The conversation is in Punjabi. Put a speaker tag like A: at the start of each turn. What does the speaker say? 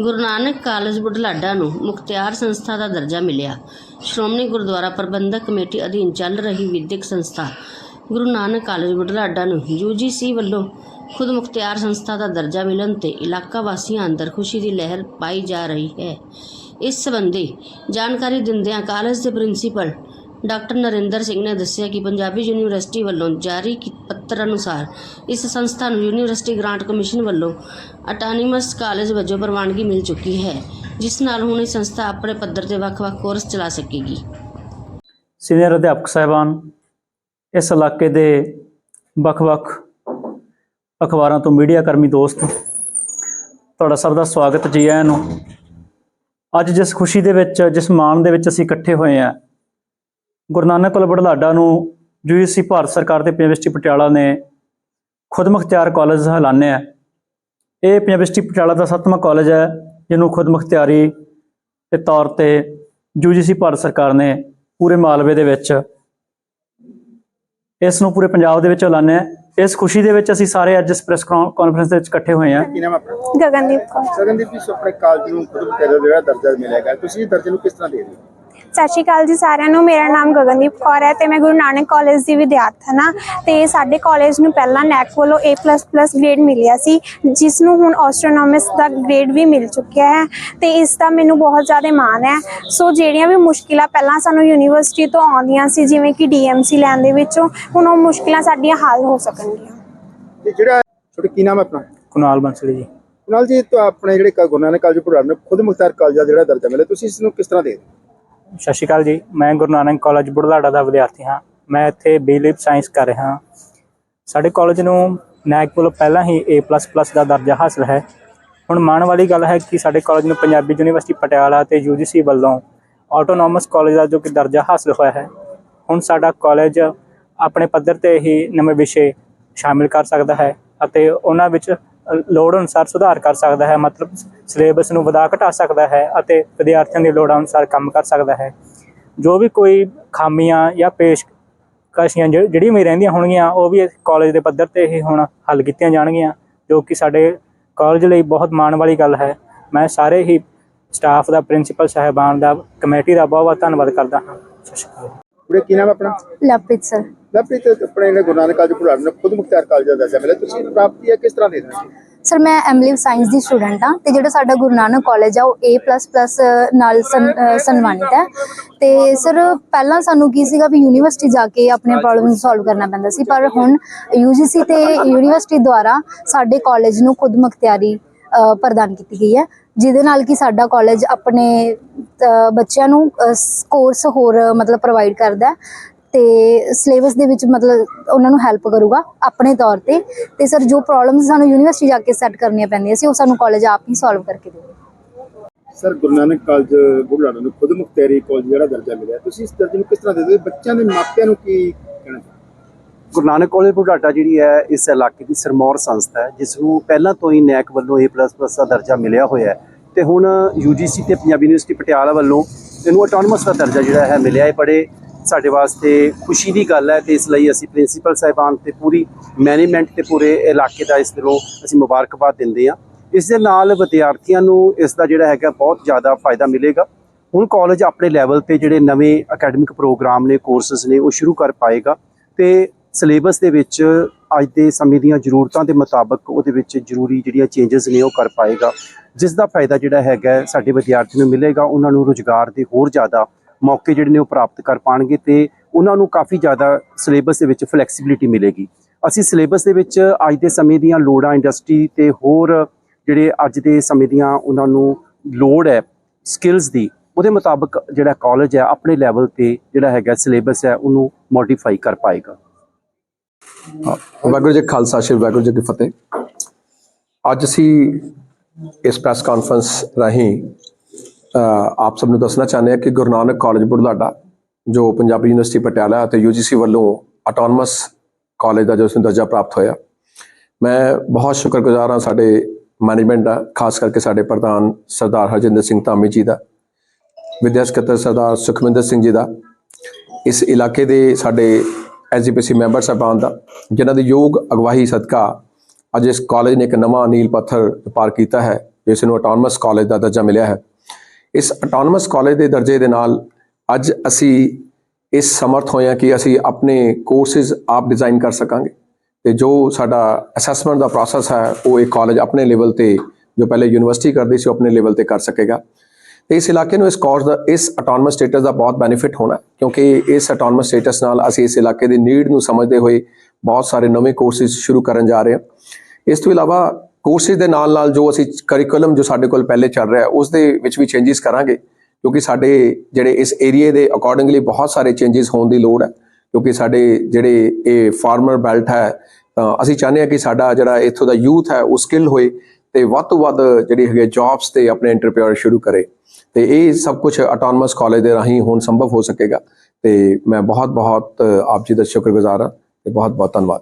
A: ਗੁਰੂ ਨਾਨਕ ਕਾਲਜ ਬੁਢਲਾਡਾ ਨੂੰ ਮੁਖਤਿਆਰ ਸੰਸਥਾ ਦਾ ਦਰਜਾ ਮਿਲਿਆ। ਸ਼੍ਰੋਮਣੀ ਗੁਰਦੁਆਰਾ ਪ੍ਰਬੰਧਕ ਕਮੇਟੀ ਅਧੀਨ ਚੱਲ ਰਹੀ ਵਿਦਿਅਕ ਸੰਸਥਾ ਗੁਰੂ ਨਾਨਕ ਕਾਲਜ ਬੁਢਲਾਡਾ ਨੂੰ ਯੂਜੀਸੀ ਵੱਲੋਂ ਖੁਦ ਮੁਖਤਿਆਰ ਸੰਸਥਾ ਦਾ ਦਰਜਾ ਮਿਲਣ ਤੇ ਇਲਾਕਾ ਵਾਸੀਆਂ ਅੰਦਰ ਖੁਸ਼ੀ ਦੀ ਲਹਿਰ ਪਾਈ ਜਾ ਰਹੀ ਹੈ। ਇਸ ਸੰਬੰਧੀ ਜਾਣਕਾਰੀ ਦਿੰਦਿਆਂ ਕਾਲਜ ਦੇ ਪ੍ਰਿੰਸੀਪਲ ਡਾਕਟਰ ਨਰਿੰਦਰ ਸਿੰਘ ਨੇ ਦੱਸਿਆ ਕਿ ਪੰਜਾਬੀ ਯੂਨੀਵਰਸਿਟੀ ਵੱਲੋਂ ਜਾਰੀ ਪੱਤਰ ਅਨੁਸਾਰ ਇਸ ਸੰਸਥਾ ਨੂੰ ਯੂਨੀਵਰਸਿਟੀ ਗ੍ਰਾਂਟ ਕਮਿਸ਼ਨ ਵੱਲੋਂ ਅਟਾਨਮਸ ਕਾਲਜ ਵਜੋਂ ਪ੍ਰਵਾਨਗੀ ਮਿਲ ਚੁੱਕੀ ਹੈ, ਜਿਸ ਨਾਲ ਹੁਣ ਇਹ ਸੰਸਥਾ ਆਪਣੇ ਪੱਧਰ ਤੇ ਵੱਖ-ਵੱਖ ਕੋਰਸ ਚਲਾ ਸਕੇਗੀ।
B: ਸੀਨੀਅਰ ਅਧਿਆਪਕ ਸਾਹਿਬਾਨ, ਇਸ ਇਲਾਕੇ ਦੇ ਵੱਖ-ਵੱਖ ਅਖਬਾਰਾਂ ਤੋਂ ਮੀਡੀਆ ਕਰਮੀ ਦੋਸਤ, ਤੁਹਾਡਾ ਸਭ ਦਾ ਸਵਾਗਤ ਜੀ ਆਇਆਂ ਨੂੰ। ਅੱਜ ਜਿਸ ਖੁਸ਼ੀ ਦੇ ਵਿੱਚ, ਜਿਸ ਮਾਣ ਦੇ ਵਿੱਚ ਅਸੀਂ ਇਕੱਠੇ ਹੋਏ ਆ ਗੁਰੂ ਨਾਨਕ ਕੋਲ ਬੜਲਾਡਾ ਨੂੰ ਯੂਜੀਸੀ ਭਾਰਤ ਸਰਕਾਰ ਤੇ ਯੂਨੀਵਰਸਿਟੀ ਪਟਿਆਲਾ ਨੇ ਖੁਦ ਮੁਖਤਿਆਰ ਕਾਲਜ ਐਲਾਨਿਆ ਇਹ ਯੂਨੀਵਰਸਿਟੀ ਪਟਿਆਲਾ ਦਾ ਸੱਤਵਾਂ ਕਾਲਜ ਹੈ ਜਿਹਨੂੰ ਖੁਦ ਮੁਖਤਿਆਰੀ ਦੇ ਤੌਰ ਤੇ ਯੂਜੀਸੀ ਭਾਰਤ ਸਰਕਾਰ ਨੇ ਪੂਰੇ ਮਾਲਵੇ ਦੇ ਵਿੱਚ ਇਸ ਨੂੰ ਪੂਰੇ ਪੰਜਾਬ ਦੇ ਵਿੱਚ ਐਲਾਨਿਆ ਇਸ ਖੁਸ਼ੀ ਦੇ ਵਿੱਚ ਅਸੀਂ ਸਾਰੇ ਅੱਜ ਇਸ ਪ੍ਰੈਸ ਕਾਨਫਰੰਸ ਦੇ ਵਿੱਚ ਇਕੱਠੇ ਹੋਏ ਹਾਂ।
C: ਕੀ ਨਾਮ ਹੈ ਆਪਣਾ?
D: ਗਗਨਦੀਪ ਕੌਰ।
C: ਸਗਨਦੀਪ ਜੀ ਆਪਣੇ ਕਾਲਜ ਨੂੰ ਖੁਦ ਬਤੇਰਾ ਜਿਹੜਾ ਦਰਜਾ ਮਿਲੇਗਾ ਤੁਸੀਂ ਇਸ ਦਰਜੇ ਨੂੰ ਕਿਸ ਤਰ੍ਹਾਂ ਦੇ ਰਹੇ ਹੋ?
D: ਸਤਿ ਸ਼੍ਰੀ ਅਕਾਲ ਜੀ ਸਾਰਿਆਂ ਨੂੰ। ਮੇਰਾ ਨਾਮ ਗਗਨਦੀਪ ਕੌਰ ਹੈ ਤੇ ਮੈਂ ਗੁਰੂ ਨਾਨਕ ਕਾਲਜ ਦੀ ਵਿਦਿਆਰਥਣ ਹਾਂ। ਤੇ ਸਾਡੇ ਕਾਲਜ ਨੂੰ ਪਹਿਲਾਂ ਨੈਕ ਵੱਲੋਂ A++ ਗ੍ਰੇਡ ਮਿਲਿਆ ਸੀ ਜਿਸ ਨੂੰ ਹੁਣ ਆਸਟ੍ਰੋਨੋਮਿਕਸ ਦਾ ਗ੍ਰੇਡ ਵੀ ਮਿਲ ਚੁੱਕਿਆ ਹੈ ਤੇ ਇਸ ਦਾ ਮੈਨੂੰ ਬਹੁਤ ਜ਼ਿਆਦਾ ਮਾਣ ਹੈ। ਸੋ ਜਿਹੜੀਆਂ ਵੀ ਮੁਸ਼ਕਿਲਾਂ ਪਹਿਲਾਂ ਸਾਨੂੰ ਯੂਨੀਵਰਸਿਟੀ ਤੋਂ ਆਉਂਦੀਆਂ ਸੀ ਜਿਵੇਂ ਕਿ DMC ਲੈਣ ਦੇ ਵਿੱਚੋਂ ਹੁਣ ਉਹ ਮੁਸ਼ਕਿਲਾਂ ਸਾਡੀਆਂ ਹੱਲ ਹੋ ਸਕਣਗੀਆਂ।
C: ਤੇ ਜਿਹੜਾ ਤੁਹਾਡਾ ਕੀ ਨਾਮ ਹੈ ਆਪਣਾ?
B: ਕੁਨਾਲ ਬੰਸਲੀ ਜੀ।
C: ਕੁਨਾਲ ਜੀ ਤਾਂ ਆਪਣੇ ਜਿਹੜੇ ਕ- ਗੁਰੂ ਨਾਨਕ ਕਾਲਜ ਪੜਾਉਣ ਖੁਦ ਮੁਖਤਾਰ ਕਾਲਜ ਦਾ ਜਿਹੜਾ ਦਰਜਾ ਮਿਲਿਆ ਤੁਸੀਂ ਇਸ ਨੂੰ ਕਿਸ ਤਰ੍ਹਾਂ ਦੇ ਰਹੇ ਹੋ?
B: ਸਤਿ ਸ਼੍ਰੀ ਅਕਾਲ ਜੀ। ਮੈਂ ਗੁਰੂ ਨਾਨਕ ਕਾਲਜ ਬੁਢਲਾਡਾ ਦਾ ਵਿਦਿਆਰਥੀ ਹਾਂ। ਮੈਂ ਇੱਥੇ ਬੀਲਿਪ ਸਾਇੰਸ ਕਰ ਰਿਹਾ ਹਾਂ। ਸਾਡੇ ਕਾਲਜ ਨੂੰ ਨੈਕ ਵੱਲੋਂ ਪਹਿਲਾਂ ਹੀ A++ ਦਾ ਦਰਜਾ ਹਾਸਲ ਹੈ। ਹੁਣ ਮਾਣ ਵਾਲੀ ਗੱਲ ਹੈ ਕਿ ਸਾਡੇ ਕਾਲਜ ਨੂੰ ਪੰਜਾਬੀ ਯੂਨੀਵਰਸਿਟੀ ਪਟਿਆਲਾ ਤੇ UGC ਵੱਲੋਂ ਆਟੋਨੋਮਸ ਕਾਲਜ ਦਾ ਜੋ ਕਿ ਦਰਜਾ ਹਾਸਲ ਹੋਇਆ ਹੈ, ਹੁਣ ਸਾਡਾ ਕਾਲਜ ਆਪਣੇ ਪੱਧਰ ਤੇ ਹੀ ਨਵੇਂ ਵਿਸ਼ੇ ਸ਼ਾਮਿਲ ਕਰ ਸਕਦਾ ਹੈ ਅਤੇ ਉਹਨਾਂ ਵਿੱਚ ਲੋੜ ਅਨੁਸਾਰ ਸੁਧਾਰ ਕਰ ਸਕਦਾ ਹੈ, ਮਤਲਬ ਸਿਲੇਬਸ ਨੂੰ ਵਧਾ ਘਟਾ ਸਕਦਾ ਹੈ ਅਤੇ ਵਿਦਿਆਰਥੀਆਂ ਦੀ ਲੋੜਾਂ ਅਨੁਸਾਰ ਕੰਮ ਕਰ ਸਕਦਾ ਹੈ। ਜੋ ਵੀ ਕੋਈ ਖਾਮੀਆਂ ਜਾਂ ਪੇਸ਼ਕਸ਼ੀਆਂ ਜਿਹੜੀਆਂ ਵੀ ਰਹਿੰਦੀਆਂ ਹੋਣਗੀਆਂ, ਉਹ ਵੀ ਕਾਲਜ ਦੇ ਪੱਧਰ ਤੇ ਹੀ ਹੁਣ ਹੱਲ ਕੀਤੀਆਂ ਜਾਣਗੀਆਂ, ਜੋ ਕਿ ਸਾਡੇ ਕਾਲਜ ਲਈ ਬਹੁਤ ਮਾਣ ਵਾਲੀ ਗੱਲ ਹੈ। ਮੈਂ ਸਾਰੇ ਹੀ ਸਟਾਫ ਦਾ ਪ੍ਰਿੰਸੀਪਲ ਸਾਹਿਬਾਨ ਦਾ, ਕਮੇਟੀ ਦਾ ਬਹੁਤ ਬਹੁਤ ਧੰਨਵਾਦ ਕਰਦਾ ਹਾਂ। ਸਤਿ ਸ਼੍ਰੀ ਅਕਾਲ।
C: ਵੀਰੇ ਕੀ ਨਾਮ ਹੈ ਆਪਣਾ?
D: ਲਵਪ੍ਰੀਤ ਸਰ।
C: ਲਵਪ੍ਰੀਤ ਆਪਣੇ ਜਿਹੜੇ ਗੁਰੂ ਨਾਨਕ ਕਾਲਜ ਪੜਾਉਣ ਨੂੰ ਖੁਦ ਮੁਖਤਾਰ ਕਾਲਜ ਦਾ ਦਰਜਾ ਮਿਲਿਆ ਤੁਸੀਂ ਪ੍ਰਾਪਤੀ ਹੈ ਕਿਸ ਤਰ੍ਹਾਂ ਦੇ ਹੋ?
E: ਸਰ ਮੈਂ ਐਮਲਿਵ ਸਾਇੰਸ ਦੀ ਸਟੂਡੈਂਟ ਹਾਂ ਤੇ ਜਿਹੜਾ ਸਾਡਾ ਗੁਰੂ ਨਾਨਕ ਕਾਲਜ ਆ ਉਹ A++ ਨਾਲ ਸਨਮਾਨਿਤ ਹੈ। ਤੇ ਸਰ ਪਹਿਲਾਂ ਸਾਨੂੰ ਕੀ ਸੀਗਾ ਵੀ ਯੂਨੀਵਰਸਿਟੀ ਜਾ ਕੇ ਆਪਣੇ ਪ੍ਰੋਬਲਮ ਸੋਲਵ ਕਰਨਾ ਪੈਂਦਾ ਸੀ ਪਰ ਹੁਣ UGC ਤੇ ਯੂਨੀਵਰਸਿਟੀ ਦੁਆਰਾ ਸਾਡੇ ਕਾਲਜ ਨੂੰ ਖੁਦ ਮੁਖਤਿਆਰੀ ਪ੍ਰਦਾਨ ਕੀਤੀ ਗਈ ਹੈ ਜਿਹਦੇ ਨਾਲ ਕਿ ਸਾਡਾ ਕਾਲਜ ਆਪਣੇ ਬੱਚਿਆਂ ਨੂੰ ਕੋਰਸ ਹੋਰ ਮਤਲਬ ਪ੍ਰੋਵਾਈਡ ਕਰਦਾ ਤੇ ਸਿਲੇਬਸ ਦੇ ਵਿੱਚ ਮਤਲਬ ਉਹਨਾਂ ਨੂੰ ਹੈਲਪ ਕਰੂਗਾ ਆਪਣੇ ਤੌਰ ਤੇ। ਤੇ ਸਰ ਜੋ ਪ੍ਰੋਬਲਮਸ ਸਾਨੂੰ ਯੂਨੀਵਰਸਿਟੀ ਜਾ ਕੇ ਸੈੱਟ ਕਰਨੀਆਂ ਪੈਂਦੀਆਂ ਸੀ ਉਹ ਸਾਨੂੰ ਕਾਲਜ ਆਪ ਹੀ ਸੋਲਵ ਕਰਕੇ ਦੇਵੇ
C: ਸਰ ਗੁਰੂ ਨਾਨਕ ਕਾਲਜ ਬੁਢਲਾਡਾ ਨੂੰ ਖੁਦ ਮੁਖਤਾਰੀ ਕਾਲਜ ਜਿਹੜਾ ਦਰਜਾ ਮਿਲਿਆ। ਤੁਸੀਂ ਇਸ ਦਰਜੇ ਨੂੰ ਕਿਸ ਤਰ੍ਹਾਂ ਦੇ ਰਹੇ ਹੋ? ਬੱਚਿਆਂ ਦੇ ਮਾਪਿਆਂ ਨੂੰ ਕੀ ਕਹਿਣਾ
F: ਗੁਰੂ ਨਾਨਕ ਕਾਲਜ ਬੁਢਲਾਡਾ ਜਿਹੜੀ ਹੈ ਇਸ ਇਲਾਕੇ ਦੀ ਸਰਮੌਰ ਸੰਸਥਾ ਹੈ ਜਿਸ ਨੂੰ ਪਹਿਲਾਂ ਤੋਂ ਹੀ ਨੈਕ ਵੱਲੋਂ A++ ਦਾ ਦਰਜਾ ਮਿਲਿਆ ਹੋਇਆ ਹੈ। ਤੇ ਹੁਣ UGC ਤੇ ਪੰਜਾਬੀ ਯੂਨੀਵਰਸਿਟੀ ਪਟਿਆਲਾ ਵੱਲੋਂ ਇਹਨੂੰ ਆਟੋਨਮਸ ਦਾ ਦਰਜਾ ਜਿਹੜਾ ਹੈ ਮਿਲਿਆ ਹੈ। ਬੜੇ ਸਾਡੇ ਵਾਸਤੇ ਖੁਸ਼ੀ ਦੀ ਗੱਲ ਹੈ ਤੇ ਇਸ ਲਈ ਅਸੀਂ ਪ੍ਰਿੰਸੀਪਲ ਸਾਹਿਬਾਨ ਤੇ ਪੂਰੀ ਮੈਨੇਜਮੈਂਟ ਤੇ ਪੂਰੇ ਇਲਾਕੇ ਦਾ ਇਸ ਦਿਲੋਂ ਅਸੀਂ ਮੁਬਾਰਕਬਾਦ ਦਿੰਦੇ ਹਾਂ। ਇਸ ਦੇ ਨਾਲ ਵਿਦਿਆਰਥੀਆਂ ਨੂੰ ਇਸ ਦਾ ਜਿਹੜਾ ਹੈਗਾ ਬਹੁਤ ਜ਼ਿਆਦਾ ਫਾਇਦਾ ਮਿਲੇਗਾ। ਹੁਣ ਕਾਲਜ ਆਪਣੇ ਲੈਵਲ ਤੇ ਜਿਹੜੇ ਨਵੇਂ ਅਕੈਡਮਿਕ ਪ੍ਰੋਗਰਾਮ ਨੇ ਕੋਰਸਸ ਨੇ, ਉਹ ਸ਼ੁਰੂ ਕਰ ਪਾਏਗਾ ਤੇ ਸਿਲੇਬਸ ਦੇ ਵਿੱਚ ਅੱਜ ਦੇ ਸਮੇਂ ਦੀਆਂ ਜ਼ਰੂਰਤਾਂ ਦੇ ਮੁਤਾਬਕ ਉਹਦੇ ਵਿੱਚ ਜ਼ਰੂਰੀ ਜਿਹੜੀਆਂ ਚੇਂਜਸ ਨੇ ਉਹ ਕਰ ਪਾਏਗਾ। ਜਿਸ ਦਾ ਫਾਇਦਾ ਜਿਹੜਾ ਹੈਗਾ ਸਾਡੇ ਵਿਦਿਆਰਥੀ ਨੂੰ ਮਿਲੇਗਾ, ਉਹਨਾਂ ਨੂੰ ਰੁਜ਼ਗਾਰ ਦੇ ਹੋਰ ਜ਼ਿਆਦਾ ਮੌਕੇ ਜਿਹੜੇ ਨੇ ਉਹ ਪ੍ਰਾਪਤ ਕਰ ਪਾਣਗੇ ਤੇ ਉਹਨਾਂ ਨੂੰ ਕਾਫੀ ਜ਼ਿਆਦਾ ਸਿਲੇਬਸ ਦੇ ਵਿੱਚ ਫਲੈਕਸੀਬਿਲਿਟੀ ਮਿਲੇਗੀ। ਅਸੀਂ ਸਿਲੇਬਸ ਦੇ ਵਿੱਚ ਅੱਜ ਦੇ ਸਮੇਂ ਦੀਆਂ ਲੋੜਾਂ, ਇੰਡਸਟਰੀ ਤੇ ਹੋਰ ਜਿਹੜੇ ਅੱਜ ਦੇ ਸਮੇਂ ਦੀਆਂ ਉਹਨਾਂ ਨੂੰ ਲੋੜ ਹੈ ਸਕਿੱਲਸ ਦੀ, ਉਹਦੇ ਮੁਤਾਬਕ ਜਿਹੜਾ ਕਾਲਜ ਹੈ, ਆਪਣੇ ਲੈਵਲ ਤੇ ਜਿਹੜਾ ਹੈਗਾ ਸਿਲੇਬਸ ਹੈ, ਉਹਨੂੰ ਮੋਡੀਫਾਈ ਕਰ ਪਾਏਗਾ।
G: ਵਾਹਿਗੁਰੂ ਜੀ ਖਾਲਸਾ, ਸ਼੍ਰੀ ਵਾਹਿਗੁਰੂ ਜੀ ਕੀ ਫਤਿਹ। ਅੱਜ ਅਸੀਂ ਇਸ ਪ੍ਰੈਸ ਕਾਨਫਰੰਸ ਰਾਹੀਂ ਆਪ ਸਭ ਨੂੰ ਦੱਸਣਾ ਚਾਹੁੰਦੇ ਹਾਂ ਕਿ ਗੁਰੂ ਨਾਨਕ ਕਾਲਜ ਬੁਢਲਾਡਾ, ਜੋ ਪੰਜਾਬੀ ਯੂਨੀਵਰਸਿਟੀ ਪਟਿਆਲਾ ਅਤੇ UGC ਵੱਲੋਂ ਆਟੋਨਮਸ ਕਾਲਜ ਦਾ ਜੋ ਇਸ ਨੂੰ ਦਰਜਾ ਪ੍ਰਾਪਤ ਹੋਇਆ, ਮੈਂ ਬਹੁਤ ਸ਼ੁਕਰਗੁਜ਼ਾਰ ਹਾਂ ਸਾਡੇ ਮੈਨੇਜਮੈਂਟ ਦਾ, ਖਾਸ ਕਰਕੇ ਸਾਡੇ ਪ੍ਰਧਾਨ ਸਰਦਾਰ ਹਰਜਿੰਦਰ ਸਿੰਘ ਧਾਮੀ ਜੀ ਦਾ, ਵਿਦਿਆ ਸਕੱਤਰ ਸਰਦਾਰ ਸੁਖਮਿੰਦਰ ਸਿੰਘ ਜੀ ਦਾ, ਇਸ ਇਲਾਕੇ ਦੇ ਸਾਡੇ ਐਸਜੀਪੀਸੀ ਮੈਂਬਰ ਸਾਹਿਬਾਨ ਦਾ, ਜਿਨ੍ਹਾਂ ਦੀ ਯੋਗ ਅਗਵਾਈ ਸਦਕਾ ਅੱਜ ਇਸ ਕਾਲਜ ਨੇ ਇੱਕ ਨਵਾਂ ਨੀਲ ਪੱਥਰ ਪਾਰ ਕੀਤਾ ਹੈ, ਜਿਸ ਨੂੰ ਆਟੋਨਮਸ ਕਾਲਜ ਦਾ ਦਰਜਾ ਮਿਲਿਆ ਹੈ। ਇਸ ਆਟੋਨਮਸ ਕਾਲਜ ਦੇ ਦਰਜੇ ਦੇ ਨਾਲ ਅੱਜ ਅਸੀਂ ਇਸ ਸਮਰਥ ਹੋਏ ਹਾਂ ਕਿ ਅਸੀਂ ਆਪਣੇ ਕੋਰਸਿਸ ਆਪ ਡਿਜ਼ਾਈਨ ਕਰ ਸਕਾਂਗੇ ਤੇ ਜੋ ਸਾਡਾ ਅਸੈਸਮੈਂਟ ਦਾ ਪ੍ਰੋਸੈਸ ਹੈ, ਉਹ ਇਹ ਕਾਲਜ ਆਪਣੇ ਲੈਵਲ ਤੇ ਜੋ ਪਹਿਲੇ ਯੂਨੀਵਰਸਿਟੀ ਕਰਦੀ ਸੀ, ਉਹ ਆਪਣੇ ਲੈਵਲ ਤੇ ਕਰ ਸਕੇਗਾ। ਤੇ ਇਸ ਇਲਾਕੇ ਨੂੰ ਇਸ ਕੋਰਸ ਦਾ, ਇਸ ਆਟੋਨਮਸ ਸਟੇਟਸ ਦਾ ਬਹੁਤ ਬੈਨੀਫਿਟ ਹੋਣਾ ਕਿਉਂਕਿ ਇਸ ਆਟੋਨਮਸ ਸਟੇਟਸ ਨਾਲ ਅਸੀਂ ਇਸ ਇਲਾਕੇ ਦੀ ਨੀਡ ਨੂੰ ਸਮਝਦੇ ਹੋਏ ਬਹੁਤ ਸਾਰੇ ਨਵੇਂ ਕੋਰਸਿਸ ਸ਼ੁਰੂ ਕਰਨ ਜਾ ਰਹੇ ਹਾਂ। ਇਸ ਤੋਂ ਇਲਾਵਾ ਕੋਰਸਿਸ ਦੇ ਨਾਲ ਨਾਲ ਜੋ ਅਸੀਂ ਕਰਿਕੂਲਮ ਜੋ ਸਾਡੇ ਕੋਲ ਪਹਿਲੇ ਚੱਲ ਰਿਹਾ ਉਸ ਦੇ ਵਿੱਚ ਵੀ ਚੇਂਜਸ ਕਰਾਂਗੇ, ਕਿਉਂਕਿ ਸਾਡੇ ਜਿਹੜੇ ਇਸ ਏਰੀਏ ਦੇ ਅਕੋਰਡਿੰਗਲੀ ਬਹੁਤ ਸਾਰੇ ਚੇਂਜਸ ਹੋਣ ਦੀ ਲੋੜ ਹੈ, ਕਿਉਂਕਿ ਸਾਡੇ ਜਿਹੜੇ ਇਹ ਫਾਰਮਰ ਬੈਲਟ ਹੈ, ਤਾਂ ਅਸੀਂ ਚਾਹੁੰਦੇ ਹਾਂ ਕਿ ਸਾਡਾ ਜਿਹੜਾ ਇੱਥੋਂ ਦਾ ਯੂਥ ਹੈ, ਉਹ ਸਕਿੱਲ ਹੋਏ ਤੇ ਵੱਧ ਤੋਂ ਵੱਧ ਜਿਹੜੀ ਹੈਗੇ ਜੌਬਸ ਤੇ ਆਪਣੇ ਐਂਟਰਪ੍ਰੀਨਿਓਰ ਸ਼ੁਰੂ ਕਰੇ। ਤੇ ਇਹ ਸਭ ਕੁਝ ਆਟੋਨਮਸ ਕਾਲਜ ਦੇ ਰਾਹੀਂ ਹੁਣ ਸੰਭਵ ਹੋ ਸਕੇਗਾ ਤੇ ਮੈਂ ਬਹੁਤ ਬਹੁਤ ਆਪ ਜੀ ਦਾ ਸ਼ੁਕਰਗੁਜ਼ਾਰ ਹਾਂ ਤੇ ਬਹੁਤ ਬਹੁਤ ਧੰਨਵਾਦ।